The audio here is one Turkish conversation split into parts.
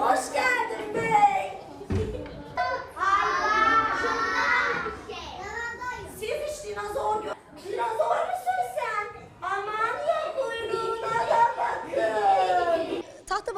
Oscar!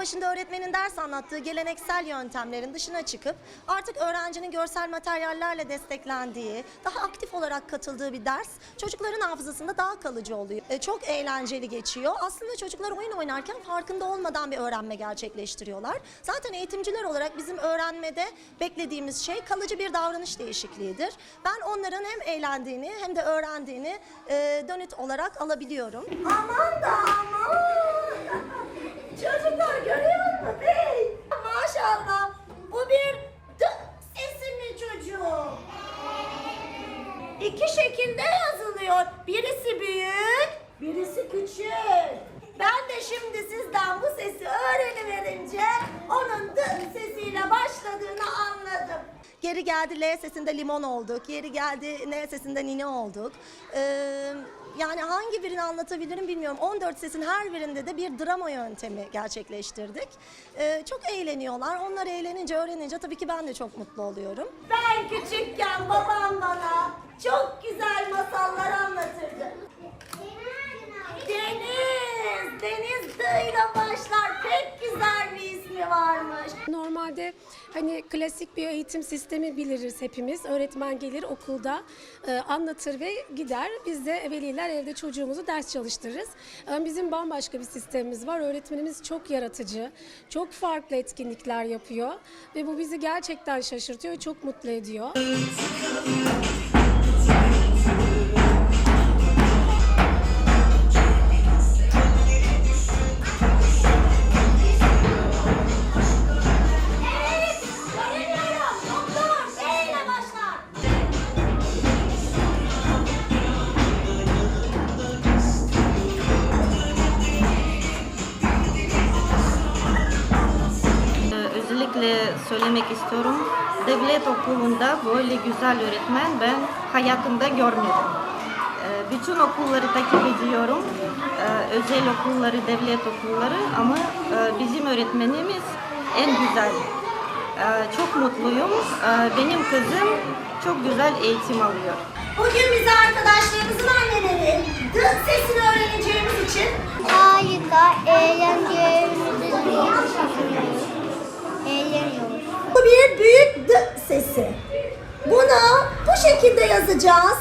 Başında öğretmenin ders anlattığı geleneksel yöntemlerin dışına çıkıp artık öğrencinin görsel materyallerle desteklendiği, daha aktif olarak katıldığı bir ders çocukların hafızasında daha kalıcı oluyor. E, çok eğlenceli geçiyor. Aslında çocuklar oyun oynarken farkında olmadan bir öğrenme gerçekleştiriyorlar. Zaten eğitimciler olarak bizim öğrenmede beklediğimiz şey kalıcı bir davranış değişikliğidir. Ben onların hem eğlendiğini hem de öğrendiğini e, dönüt olarak alabiliyorum. Aman da aman. Bu bir d sesi mi çocuğum? İki şekilde yazılıyor. Birisi büyük, birisi küçük. Ben de şimdi sizden bu sesi öğreniverince onun d sesiyle başladığını anladım. Geri geldi L sesinde limon olduk. Geri geldi N sesinde nine olduk. Ee, yani hangi birini anlatabilirim bilmiyorum. 14 sesin her birinde de bir drama yöntemi gerçekleştirdik. Ee, çok eğleniyorlar. Onlar eğlenince, öğrenince tabii ki ben de çok mutlu oluyorum. Ben küçükken babam bana çok güzel Normalde hani klasik bir eğitim sistemi biliriz hepimiz. Öğretmen gelir okulda e, anlatır ve gider. Biz de veliler evde çocuğumuzu ders çalıştırırız. Ama bizim bambaşka bir sistemimiz var. Öğretmenimiz çok yaratıcı, çok farklı etkinlikler yapıyor ve bu bizi gerçekten şaşırtıyor ve çok mutlu ediyor. Söylemek istiyorum. Devlet okulunda böyle güzel öğretmen ben hayatımda görmedim. Ee, Bütün okulları takip ediyorum. Ee, Özel okulları, devlet okulları ama e, bizim öğretmenimiz en güzel. Ee, Çok mutluyum. Benim kızım çok güzel eğitim alıyor. Bugün bize arkadaşlarımızın anneleri Büyük d sesi. Bunu bu şekilde yazacağız.